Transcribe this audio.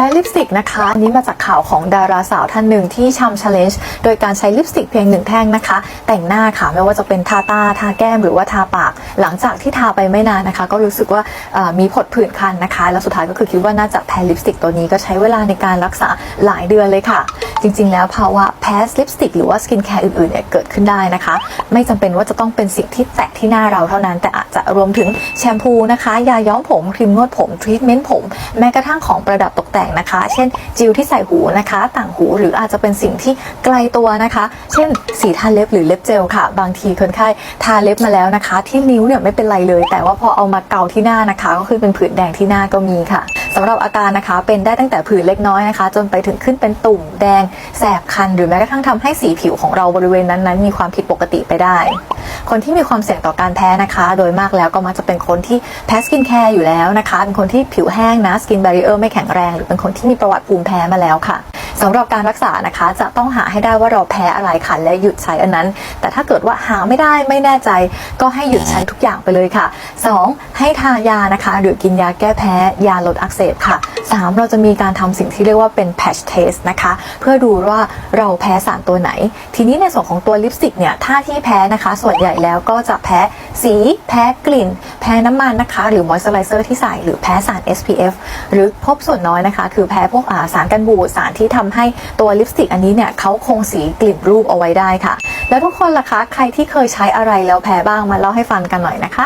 ใช้ลิปสติกนะคะอันนี้มาจากข่าวของดาราสาวท่านหนึ่งที่ชำ challenge โดยการใช้ลิปสติกเพียงหนึ่งแท่งนะคะ แต่งหน้าค่ะไม่ว่าจะเป็นทาตาทาแก้มหรือว่าทาปาก หลังจากที่ทาไปไม่นานนะคะ ก็รู้สึกว่ามีผดผื่นคันนะคะ แล้วสุดท้ายก็คือคิดว่าน่าจะแพ้ลิปสติกตัวนี้ก็ใช้เวลาในการรักษาหลายเดือนเลยค่ะ จริง ๆ แล้วภาวะแพ้ลิปสติกหรือว่าสกินแคร์อื่นๆเนี่ยเกิดขึ้นได้นะคะ ไม่จำเป็นว่าจะต้องเป็นสิ่งที่แตะที่หน้าเราเท่านั้น แต่อาจจะรวมถึงแชมพูนะคะ ยาย้อมผมครีมนวดผมทรีทเมนต์ผม แม้กระทั่งของประดับตกแต่งนะคะ เช่น จิวที่ใส่หูนะคะ ต่างหูหรืออาจจะเป็นสิ่งที่ไกลตัวนะคะ เช่น สีทาเล็บหรือเล็บเจลค่ะ บางทีคนไข้ทาเล็บมาแล้วนะคะ ที่นิ้วเนี่ยไม่เป็นไรเลย แต่ว่าพอเอามาเกาที่หน้านะคะ ก็คือเป็นผื่นแดงที่หน้าก็มีค่ะ สำหรับอาการนะคะเป็นได้ตั้งแต่ผื่นเล็กน้อยนะคะ จนไปถึงขึ้นเป็นตุ่มแดงแสบคัน หรือแม้กระทั่งทำให้สีผิวของเราบริเวณนั้นๆ มีความผิดปกติไปได้ คนที่มีความเสี่ยงต่อการแพ้นะคะ โดยมากแล้วก็มักจะเป็นคนที่แพ้สกินแคร์อยู่แล้วนะคะ เป็นคนที่ผิวแห้งนะสกินบาริเออร์ไม่แข็งแรง หรือเป็นคนที่มีประวัติภูมิแพ้มาแล้วค่ะ สำหรับการรักษานะคะจะต้องหาให้ได้ว่าเราแพ้อะไรค่ะและหยุดใช้อันนั้น แต่ถ้าเกิดว่าหาไม่ได้ไม่แน่ใจ ก็ให้หยุดใช้ทุกอย่างไปเลยค่ะ 2. ให้ทายานะคะ หรือกินยาแก้แพ้ยาลดอักเสบค่ะ 3. เราจะมีการทำสิ่งที่เรียกว่าเป็น patch test นะคะ เพื่อดูว่าเราแพ้สารตัวไหน ทีนี้ในส่วนของตัวลิปสติกเนี่ยถ้าที่แพ้นะคะ ส่วนใหญ่แล้วก็จะแพ้สี แพ้กลิ่น แพ้น้ำมันนะคะ หรือ moisturizer ที่ใส่หรือแพ้สาร SPF หรือพบส่วนน้อยนะคะ คือแพ้พวกาสารกันบูดสารที่ทำให้ตัวลิปสติกอันนี้เนี่ยเขาคงสีกลิ่นรูปเอาไว้ได้ค่ะ แล้วทุกคนล่ะคะ ใครที่เคยใช้อะไรแล้วแพ้บ้างมาเล่าให้ฟังกันหน่อยนะคะ